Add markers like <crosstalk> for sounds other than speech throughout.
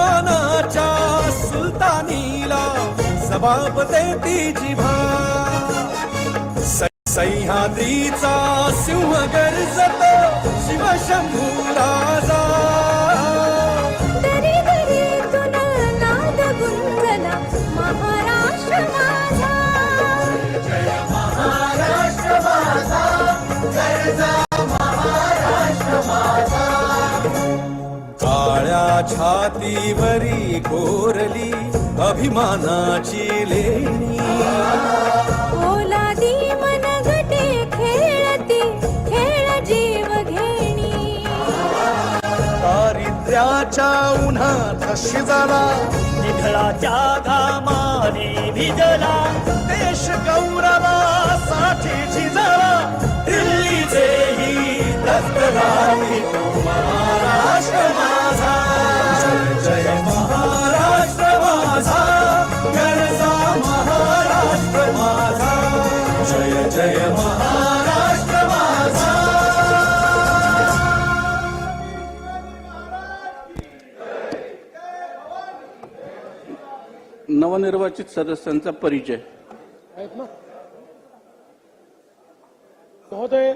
मनाच्या सुलतानीला जबाब देती जिभा. सह्याद्रीचा सिंह गर्जत शिवशंभू राजा छातीवरी कोरली अभिमानाची लेणी. ओलादी मनगटे खेळती खेळ जीव घेणी. दारिद्र्याच्या उन्हात शिजला निधळाच्या घामाने भिजला देश गौरवासाठी झिजला दिल्लीचे ही दस्तरावी तो महाराष्ट्र नवनिर्वाचित सदस्यांचा परिचय. आहेत ना. महोदय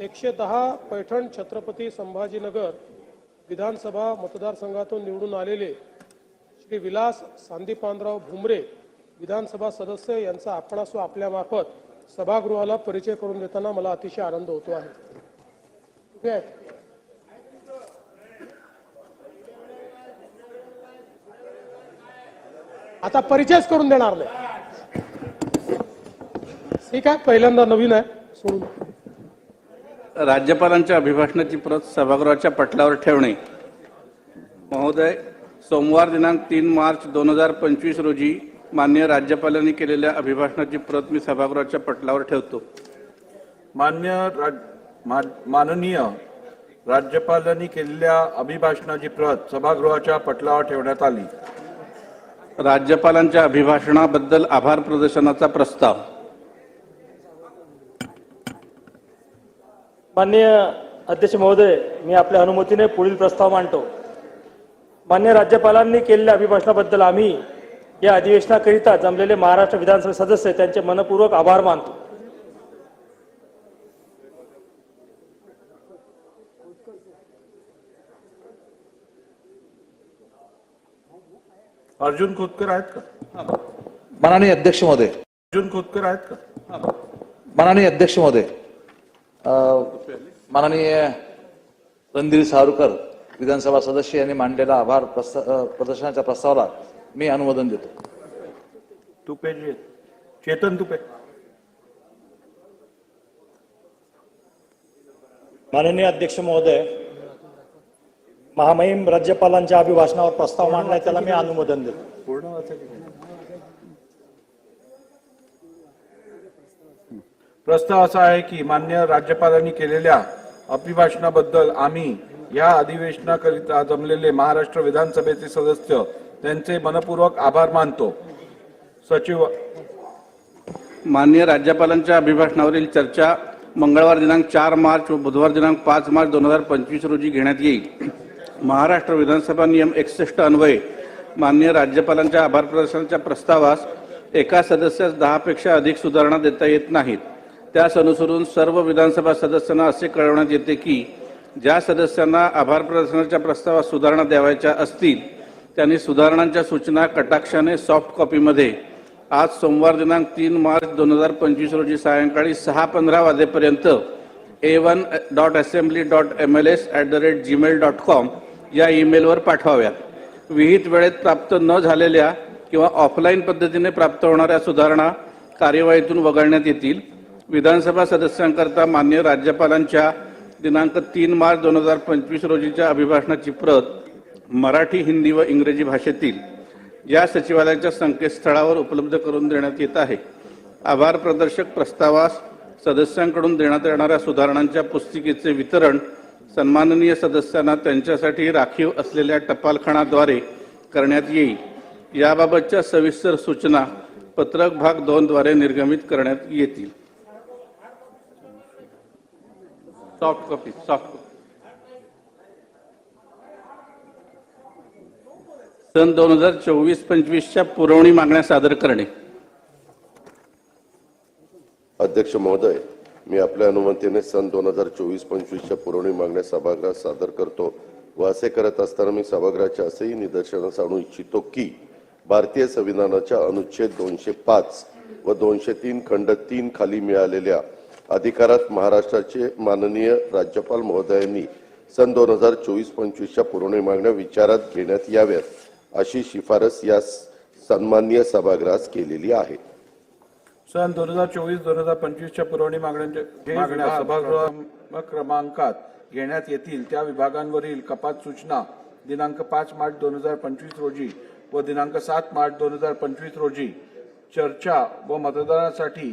एकशे दहा पैठण छत्रपती संभाजीनगर विधानसभा मतदारसंघातून निवडून आलेले श्री विलास सांदीपानराव भुमरे विधानसभा सदस्य यांचा आपणास व आपल्यामार्फत सभागृहाला परिचय करून देताना मला अतिशय आनंद होतो आहे. ठीक आहे आता परिचयच करून देणार नाही. ठीक आहे पहिल्यांदा नवीन आहे सोडून राज्यपालांच्या अभिभाषणाची प्रत सभागृहाच्या पटलावर ठेवणे. महोदय सोमवार दिनांक तीन मार्च दोन हजार पंचवीस रोजी मान्य राज्यपालांनी केलेल्या अभिभाषणाची प्रत मी सभागृहाच्या पटलावर ठेवतो. मान्य राज माननीय राज्यपालांनी केलेल्या अभिभाषणाची प्रत सभागृहाच्या पटलावर ठेवण्यात आली. राज्यपालांच्या अभिभाषणाबद्दल आभार प्रदर्शनाचा प्रस्ताव. माननीय अध्यक्ष महोदय मी आपल्या अनुमतीने पुढील प्रस्ताव मांडतो. मान्य राज्यपालांनी केलेल्या अभिभाषणाबद्दल आम्ही या अधिवेशनाकरिता जमलेले महाराष्ट्र विधानसभा सदस्य त्यांचे मनपूर्वक आभार मानतो. अर्जुन खोतकर आहेत का? माननीय अध्यक्ष महोदय. अर्जुन खोतकर आहेत का? माननीय अध्यक्ष महोदय. अ, माननीय रणधीर सावरकर विधानसभा सदस्य यांनी मांडलेला आभार प्रस्ता- प्रदर्शनाच्या प्रस्तावाला मी अनुमोदन देतो तुपे जी. चेतन तुपे माननीय अध्यक्ष महोदय महामहिम राज्यपालांच्या अभिभाषणावर प्रस्ताव मांडलाय त्याला मी अनुमोदन देतो पूर्ण वाचायचे का? प्रस्ताव असा आहे की मान्य राज्यपालांनी केलेल्या अभिभाषणाबद्दल आम्ही या अधिवेशनाकरिता जमलेले महाराष्ट्र विधानसभेचे सदस्य त्यांचे मनपूर्वक आभार मानतो. सचिव माननीय राज्यपालांच्या अभिभाषणावरील चर्चा मंगळवार दिनांक चार मार्च व बुधवार दिनांक पाच मार्च दोन हजार पंचवीस रोजी घेण्यात येईल. महाराष्ट्र विधानसभा नियम एकसष्ट अन्वये माननीय राज्यपालांच्या आभार प्रदर्शनाच्या प्रस्तावास एका सदस्यास दहापेक्षा अधिक सुधारणा देता येत नाहीत. त्यास अनुसरून सर्व विधानसभा सदस्यांना असे कळवण्यात येते की ज्या सदस्यांना आभार प्रदर्शनाच्या प्रस्तावास सुधारणा द्यावयाच्या असतील त्यांनी सुधारणांच्या सूचना कटाक्षाने सॉफ्ट कॉपीमध्ये आज सोमवार दिनांक तीन मार्च दोन हजार पंचवीस रोजी सायंकाळी सहा पंधरा वाजेपर्यंत A one dot assembly dot M L S at the rate Gmail dot com या ईमेलवर पाठवाव्यात. विहित वेळेत प्राप्त न झालेल्या किंवा ऑफलाईन पद्धतीने प्राप्त होणाऱ्या सुधारणा कार्यवाहीतून वगळण्यात येतील. विधानसभा सदस्यांकरता मान्य राज्यपालांच्या दिनांक तीन मार्च दोन हजार पंचवीस रोजीच्या अभिभाषणाची प्रत मराठी हिंदी व इंग्रजी भाषेतील या सचिवालयाच्या संकेतस्थळावर उपलब्ध करून देण्यात येत आहे. आभार प्रदर्शक प्रस्तावास सदस्यांकडून देण्यात येणाऱ्या सुधारणांच्या पुस्तिकेचे वितरण सन्माननीय सदस्यांना त्यांच्यासाठी राखीव असलेल्या टपालखानाद्वारे करण्यात येईल. याबाबतच्या सविस्तर सूचना पत्रक भाग दोन द्वारे निर्गमित करण्यात येतील. सॉफ्ट कॉपी सॉफ्ट कॉपी सन दोन हजार चोवीस पंचवीसच्या पुरवणी मागण्या सादर करणे. अध्यक्ष महोदय मी आपल्या अनुमतीने सन दोन हजार चोवीस पंचवीसच्या पुरवणी मागण्या सभागृहात सादर करतो व असे करत असताना मी सभागृहाच्या असेही निदर्शनास आणू इच्छितो की भारतीय संविधानाच्या अनुच्छेद दोनशे पाच व दोनशे तीन खंड तीन खाली मिळालेल्या अधिकारात महाराष्ट्राचे माननीय राज्यपाल महोदयांनी सन दोन हजार चोवीस पंचवीसच्या पुरवणी मागण्या विचारात घेण्यात याव्यात. अशी शिफारस या सन्माननीय सभागृहास केलेली आहे. सन दोन हजार चोवीस दोन हजार पंचवीसच्या पुरवणी मागण्यांच्या मागण्या सभागृह क्रमांकात घेण्यात येतील. त्या विभागांवरील कपात सूचना दिनांक पाच मार्च दोन हजार पंचवीस रोजी व दिनांक सात मार्च दोन हजार पंचवीस रोजी चर्चा व मतदानासाठी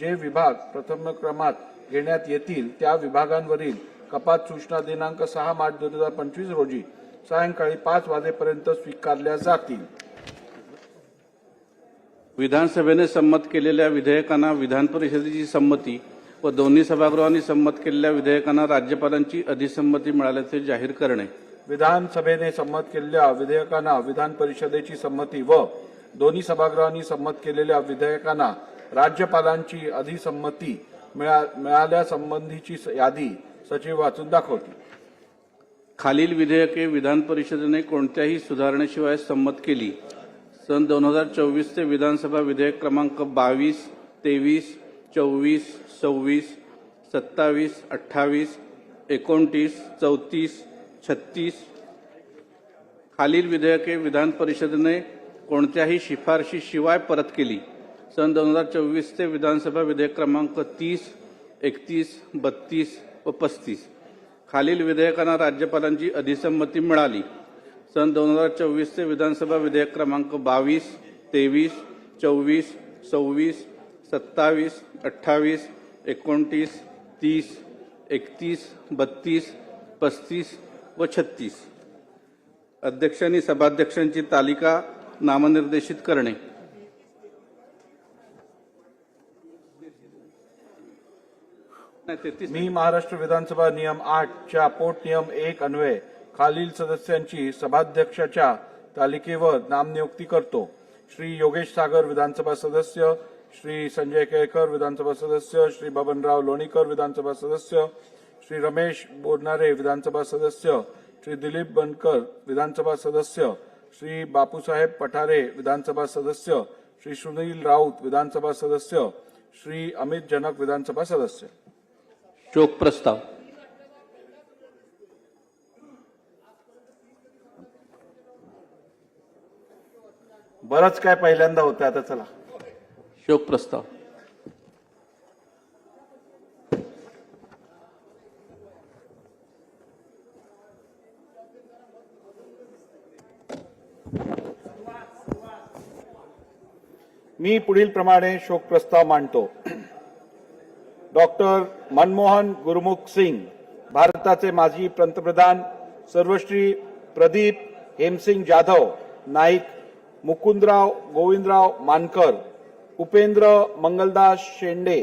जे विभाग प्रथम क्रमात घेण्यात येतील त्या विभागांवरील कपात सूचना दिनांक सहा मार्च दोन हजार पंचवीस रोजी सायंकाळी पाच वाजेपर्यंत स्वीकारल्या जातील. विधानसभेने संमत केलेल्या विधेयकांना विधान परिषदेची संमती व दोन्ही सभागृहांनी संमत केलेल्या विधेयकांना राज्यपालांची अधिसंमती मिळाल्याचे जाहीर करणे. विधानसभेने संमत केलेल्या विधेयकांना विधान परिषदेची संमती व दोन्ही सभागृहांनी संमत केलेल्या विधेयकांना राज्यपालांची अधिसंमती मिळा- मिळाल्यासंबंधीची यादी सचिव वाचून दाखवतील. खालील विधेयके विधान परिषदेने कोणत्याही सुधारणेशिवाय संमत केली. सन दोन हजार चोवीसचे विधानसभा विधेयक क्रमांक बावीस तेवीस चोवीस सव्वीस सत्तावीस अठ्ठावीस एकोणतीस चौतीस छत्तीस. खालील विधेयके विधान परिषदेने कोणत्याही शिफारशीशिवाय परत केली. सन दोन हजार चोवीसचे विधानसभा विधेयक क्रमांक तीस एकतीस बत्तीस व पस्तीस. खालील विधेयकांना राज्यपालांची अधिसंमती मिळाली. सन दोन हजार चोवीसचे विधानसभा विधेयक क्रमांक बावीस तेवीस चोवीस सव्वीस सत्तावीस अठ्ठावीस एकोणतीस तीस एकतीस बत्तीस पस्तीस व छत्तीस. अध्यक्षांनी सभाध्यक्षांची तालिका नामनिर्देशित करणे नाही, तेहतीस मी महाराष्ट्र विधानसभा नियम आठ च्या पोट नियम एक अन्वये खालील सदस्यांची सभाध्यक्षाच्या तालिकेवर नामनियुक्ती करतो. श्री योगेश सागर विधानसभा सदस्य श्री संजय केळकर विधानसभा सदस्य श्री बबनराव लोणीकर विधानसभा सदस्य श्री रमेश बोरनारे विधानसभा सदस्य श्री दिलीप बनकर विधानसभा सदस्य श्री बापूसाहेब पठारे विधानसभा सदस्य श्री सुनील राऊत विधानसभा सदस्य श्री अमित जनक विधानसभा सदस्य. शोक प्रस्ताव. बरंच काय पहिल्यांदा होतं आता चला. शोक प्रस्ताव. मी पुढील प्रमाणे शोक प्रस्ताव मांडतो. डॉक्टर मनमोहन गुरुमुख सिंग भारताचे माजी पंतप्रधान सर्वश्री प्रदीप हेमसिंग जाधव नाईक मुकुंदराव गोविंदराव मानकर उपेंद्र मंगलदास शेंडे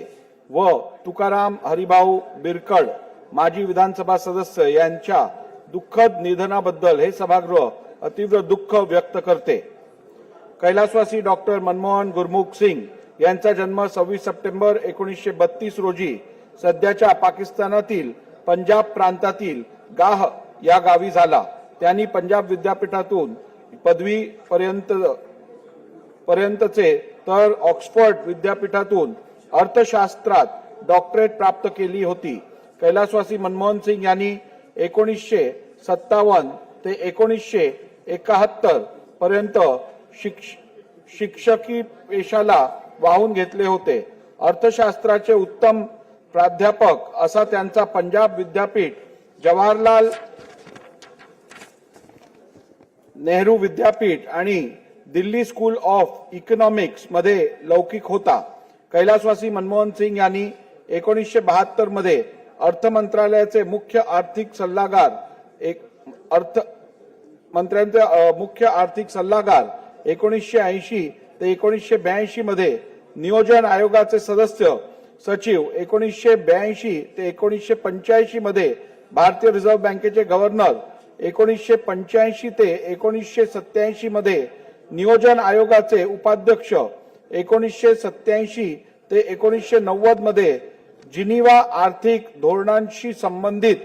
व तुकाराम हरिभाऊ बिरकड माजी विधानसभा सदस्य यांच्या दुःखद निधनाबद्दल हे सभागृह अतीव्र दुःख व्यक्त करते. कैलासवासी डॉक्टर मनमोहन गुरमुख सिंग यांचा जन्म सव्वीस सप्टेंबर एकोणीसशे बत्तीस रोजी सध्याच्या पाकिस्तानातील पंजाब प्रांतातील गाह या गावी झाला. त्यांनी पंजाब विद्यापीठातून पदवी पर्यंत पर्यंतचे तर ऑक्सफर्ड विद्यापीठातून अर्थशास्त्रात डॉक्टरेट प्राप्त केली होती. कैलासवासी मनमोहन सिंग यांनी एकोणीसशे सत्तावन्न ते एकोणीसशे एकाहत्तर पर्यंत शिक्ष शिक्षकी पेशाला वाहून घेतले होते. अर्थशास्त्राचे उत्तम प्राध्यापक असा त्यांचा पंजाब विद्यापीठ जवाहरलाल नेहरू विद्यापीठ आणि दिल्ली स्कूल ऑफ इकॉनॉमिक्समध्ये लौकिक होता. कैलासवासी मनमोहन सिंग यांनी एकोणीसशे बहात्तरमध्ये अर्थ मंत्रालयाचे मुख्य आर्थिक सल्लागार एक अर्थ मंत्र्यांचे मुख्य आर्थिक सल्लागार एकोणीसशे ऐंशी ते एकोणीसशे ब्याऐंशी मध्ये नियोजन आयोगाचे सदस्य सचिव एकोणीसशे ब्याऐंशी ते एकोणीसशे पंच्याऐंशी मध्ये भारतीय रिझर्व्ह बँकेचे गव्हर्नर एकोणीसशे पंच्याऐंशी ते एकोणीसशे सत्याऐंशी मध्ये नियोजन आयोगाचे उपाध्यक्ष एकोणीसशे सत्याऐंशी ते एकोणीसशे नव्वदमध्ये जिनिवा आर्थिक धोरणांशी संबंधित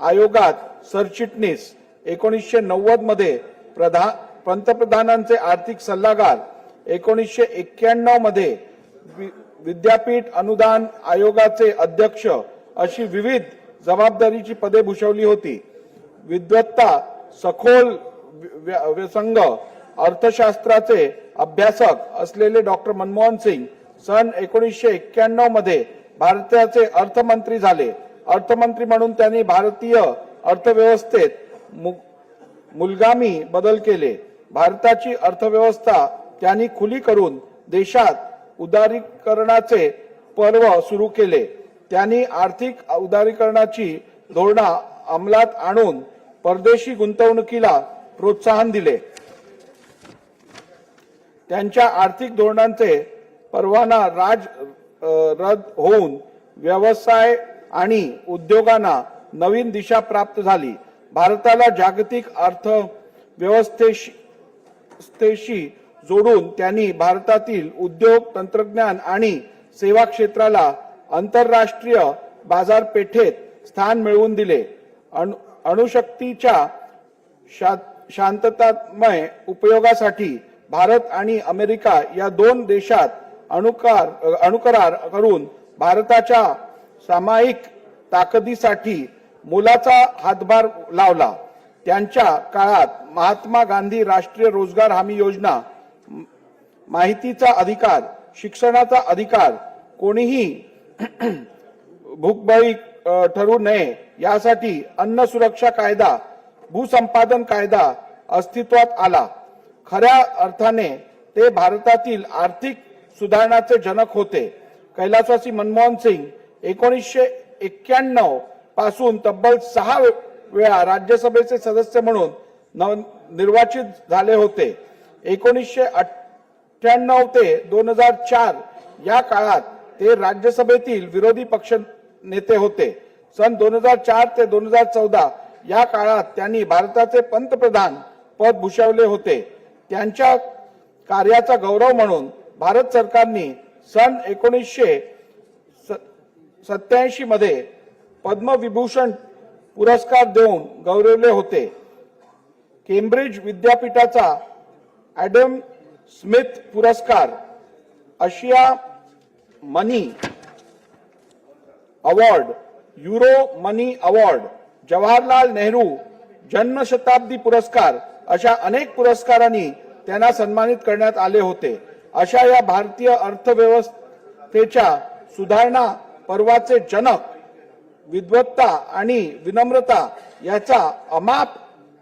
आयोगात सरचिटणीस एकोणीसशे नव्वदमध्ये पंतप्रधानांचे आर्थिक सल्लागार एकोणीसशे एक्क्याण्णवमध्ये वि- विद्यापीठ अनुदान आयोगाचे अध्यक्ष अशी विविध जबाबदारीची पदे भूषवली होती. विद्वत्ता सखोल व्य- व्यसंग अर्थशास्त्राचे अभ्यासक असलेले डॉक्टर मनमोहन सिंग सन एकोणीसशे एक्क्याण्णवमध्ये भारताचे अर्थमंत्री झाले. अर्थमंत्री म्हणून त्यांनी भारतीय अर्थव्यवस्थेत मु- मुलगामी बदल केले. भारताची अर्थव्यवस्था त्यांनी खुली करून देशात उदारीकरणाचे पर्व सुरू केले. त्यांनी आर्थिक उदारीकरणाची धोरणा अंमलात आणून परदेशी गुंतवणुकीला प्रोत्साहन दिले. त्यांच्या आर्थिक धोरणांचे परवाना राज रद्द होऊन व्यवसाय आणि उद्योगांना नवीन दिशा प्राप्त झाली. भारताला जागतिक अर्थव्यवस्थेशी जोडून त्यांनी भारतातील उद्योग तंत्रज्ञान आणि सेवा क्षेत्राला आंतरराष्ट्रीय बाजारपेठेत स्थान मिळवून दिले. अणु अणुशक्तीच्या शा- शांततामय उपयोगासाठी भारत आणि अमेरिका या दोन देशात अणुकार अणुकरार करून भारताच्या सामायिक ताकदीसाठी मोलाचा हातभार लावला. त्यांच्या काळात महात्मा गांधी राष्ट्रीय रोजगार हमी योजना माहितीचा अधिकार शिक्षणाचा अधिकार कोणीही भूकबळी ठरू नये. यासाठी अन्न सुरक्षा कायदा भूसंपादन कायदा अस्तित्वात आला. खऱ्या अर्थाने ते भारतातील आर्थिक सुधारणाचे जनक होते. कैलासवासी मनमोहन सिंग एकोणीसशे एक्क्याण्णवपासून तब्बल सहा वेळा राज्यसभेचे सदस्य म्हणून निर्वाचित झाले होते. एकोणीसशे अठ्ठ्याण्णव ते दोन हजार चार या काळात ते राज्यसभेतील विरोधी पक्ष नेते होते. सन दोन हजार चार ते दोन हजार चौदा या काळात त्यांनी भारताचे पंतप्रधान पद भूषवले होते. त्यांच्या कार्याचा गौरव म्हणून भारत सरकारने सन एकोणीसशे सत्याऐंशी मध्ये पद्मविभूषण पुरस्कार देऊन गौरवले होते. केम्ब्रिज विद्यापीठाचा ॲडम स्मिथ पुरस्कार Asia money award Euro money award Jawaharlal Nehru जन्मशताब्दी पुरस्कार अशा अनेक पुरस्कारांनी त्यांना सन्मानित करण्यात आले होते. अशा या भारतीय अर्थव्यवस्थेच्या सुधारणा पर्वाचे जनक विद्वत्ता आणि विनम्रता याचा अमाप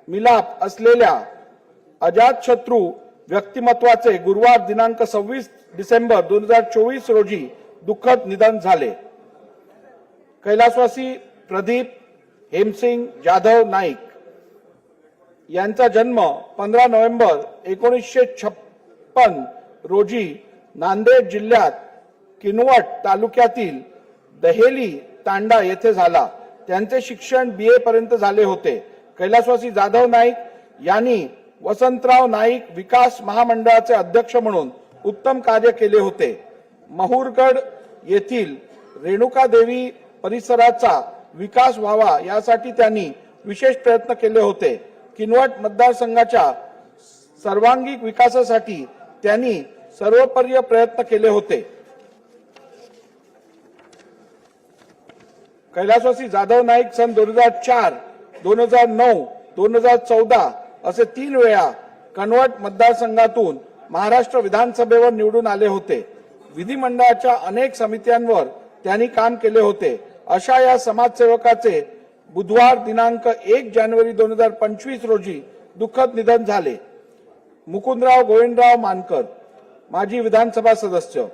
मिलाप असलेल्या अजातशत्रू व्यक्तिमत्वाचे गुरुवार दिनांक सव्वीस डिसेंबर दोन हजार चोवीस रोजी दुःखद निधन झाले. कैलासवासी प्रदीप हेमसिंग जाधव नाईक यांचा जन्म पंधरा नोव्हेंबर एकोणीसशे छप्पन रोजी नांदेड जिल्ह्यात किनवट तालुक्यातील दहेली तांडा येथे झाला. त्यांचे शिक्षण बी ए पर्यंत झाले होते. कैलासवासी जाधव नाईक यांनी वसंतराव नाईक विकास महामंडळाचे अध्यक्ष म्हणून उत्तम कार्य केले होते. महुरगड येथील रेणुकादेवी परिसराचा विकास व्हावा यासाठी त्यांनी विशेष प्रयत्न केले होते. किनवट मतदारसंघाच्या सर्वांगीण विकासासाठी त्यांनी सर्वपर्य प्रयत्न केले होते. कैलासवासी जाधव नाईक सन दोन हजार चार दोन हजार नऊ दोन हजार चौदा असे तीन वेळा कनवट मतदारसंघातून महाराष्ट्र विधानसभेवर निवडून आले होते. विधिमंडळाच्या अनेक समित्यांवर त्यांनी काम केले होते. अशा या समाजसेवकाचे बुधवार दिनांक एक जानेवारी दोन हजार पंचवीस रोजी दुःखद निधन झाले. मुकुंदराव गोविंदराव मानकर माजी विधानसभा सदस्य.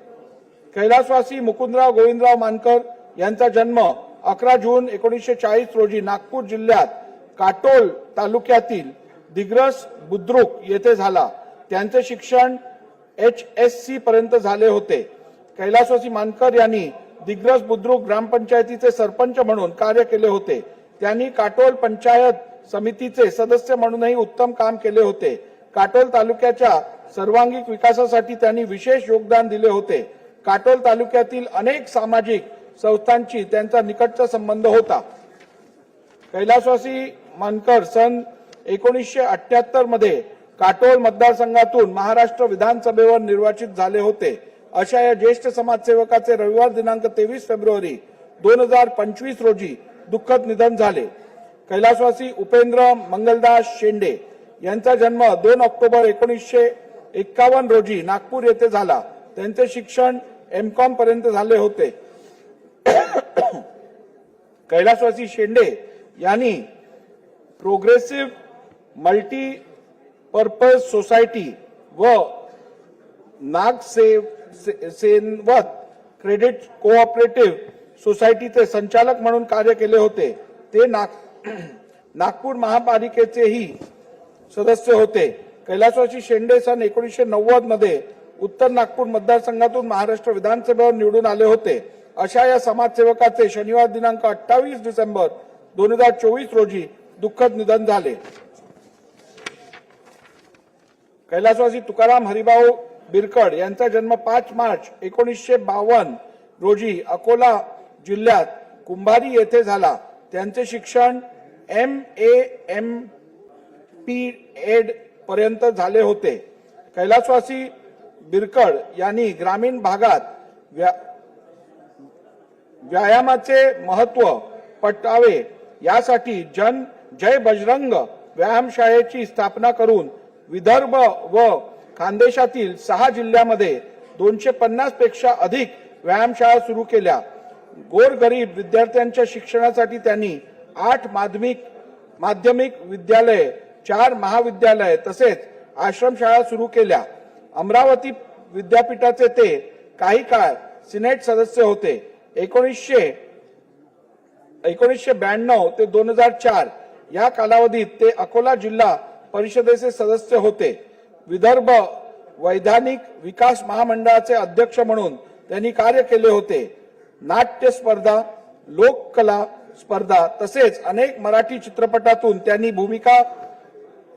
कैलासवासी मुकुंदराव गोविंदराव मानकर यांचा जन्म अकरा जून एकोणीसशे चाळीस रोजी नागपूर जिल्ह्यात काटोल तालुक्यातील दिग्रस बुद्रुक येथे झाला. त्यांचे शिक्षण एच एस सी पर्यंत झाले होते. कैलासवासी मानकर यांनी दिग्रस बुद्रुक ग्रामपंचायतीचे सरपंच म्हणून कार्य केले होते. त्यांनी काटोल पंचायत समितीचे सदस्य म्हणूनही उत्तम काम केले होते. काटोल तालुक्याच्या सर्वांगीण विकासासाठी त्यांनी विशेष योगदान दिले होते. काटोल तालुक्यातील अनेक सामाजिक संस्थांची त्यांचा निकटचा संबंध होता. कैलासवासी मानकर सन एकोणीसशे अठ्याहत्तरमध्ये काटोल मतदारसंघातून महाराष्ट्र विधानसभेवर निर्वाचित झाले होते. अशा या ज्येष्ठ समाजसेवकाचे रविवार दिनांक तेवीस फेब्रुवारी दोन हजार पंचवीस रोजी दुःखद निधन झाले. कैलासवासी उपेंद्र मंगलदास शेंडे यांचा जन्म दोन ऑक्टोबर एकोणीसशे एक्कावन्न रोजी नागपूर येथे झाला. त्यांचे शिक्षण एमकॉम पर्यंत झाले होते. <coughs> कैलासवासी शेंडे यांनी प्रोग्रेसिव्ह मल्टी पर्पज सोसायटी व नागसेव से- सेनवत क्रेडिट कोऑपरेटिव्ह सोसायटीचे संचालक म्हणून कार्य केले होते. ते नाग <clears throat> नागपूर महापालिकेचेही सदस्य होते. कैलासवासी शेंडे सन एकोणीसशे नव्वदमध्ये उत्तर नागपूर मतदारसंघातून महाराष्ट्र विधानसभेवर निवडून आले होते. अशा या समाजसेवकाचे शनिवार दिनांक अठ्ठावीस डिसेंबर दोन हजार चोवीस रोजी दुःखद निधन झाले. कैलासवासी तुकाराम हरिभाऊ बिरकड यांचा जन्म पाच मार्च एकोणीसशे बावन्न रोजी अकोला जिल्ह्यात कुंभारी येथे झाला. त्यांचे शिक्षण M A M P Ed पर्यंत झाले होते. कैलासवासी बिरकड यांनी ग्रामीण भागात व्या- व्यायामाचे महत्त्व पटावे. यासाठी जन जय बजरंग व्यायामशाळेची स्थापना करून विदर्भ व खानदेशातील सहा जिल्ह्यामध्ये दोनशे पन्नासपेक्षा अधिक व्यायामशाळा सुरू केल्या. गोरगरीब विद्यार्थ्यांच्या शिक्षणासाठी त्यांनी आठ माध्यमिक माध्यमिक विद्यालय चार महाविद्यालय तसेच आश्रमशाळा सुरू केल्या. अमरावती विद्यापीठाचे ते काही काळ सिनेट सदस्य होते. एकोणीसशे एकोणीसशे ब्याण्णव ते दोन हजार चार या कालावधीत ते अकोला जिल्हा परिषदेचे सदस्य होते. विदर्भ वैधानिक विकास महामंडळाचे अध्यक्ष म्हणून त्यांनी कार्य केले होते. नाट्य स्पर्धा लोककला स्पर्धा तसेच अनेक मराठी चित्रपटातून त्यांनी भूमिका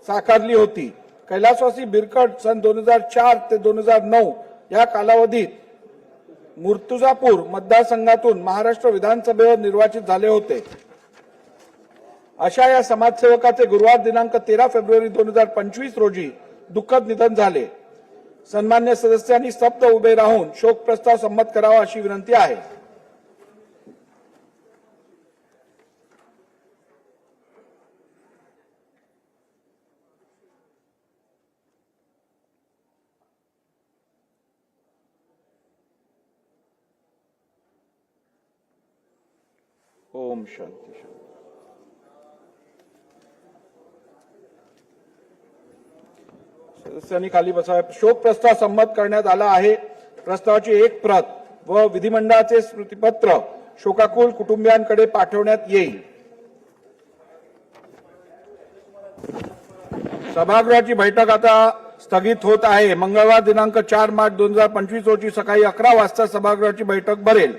साकारली होती. कैलासवासी बिरकट सन दोन हजार चार ते दोन हजार नऊ या कालावधीत मुर्तुजापूर मतदारसंघातून महाराष्ट्र विधानसभेवर निर्वाचित झाले होते. अशा या समाजसेवकाचे गुरुवार दिनांक तेरा फेब्रुवारी दोन हजार पंचवीस रोजी दुःखद निधन झाले. सन्मान्य सदस्यांनी स्तब्ध उभे राहून शोक प्रस्ताव संमत करावा अशी विनंती आहे. ओम शांती शांती. सदस्यांनी खाली बसावे. शोक प्रस्ताव संमत करण्यात आला आहे. प्रस्तावाची एक प्रत व विधिमंडळाचे स्मृतीपत्र शोकाकुल कुटुंबियांकडे पाठवण्यात येईल. सभागृहाची बैठक आता स्थगित होत आहे. मंगळवार दिनांक चार मार्च दोन हजार पंचवीस रोजी सकाळी अकरा वाजता सभागृहाची बैठक भरेल.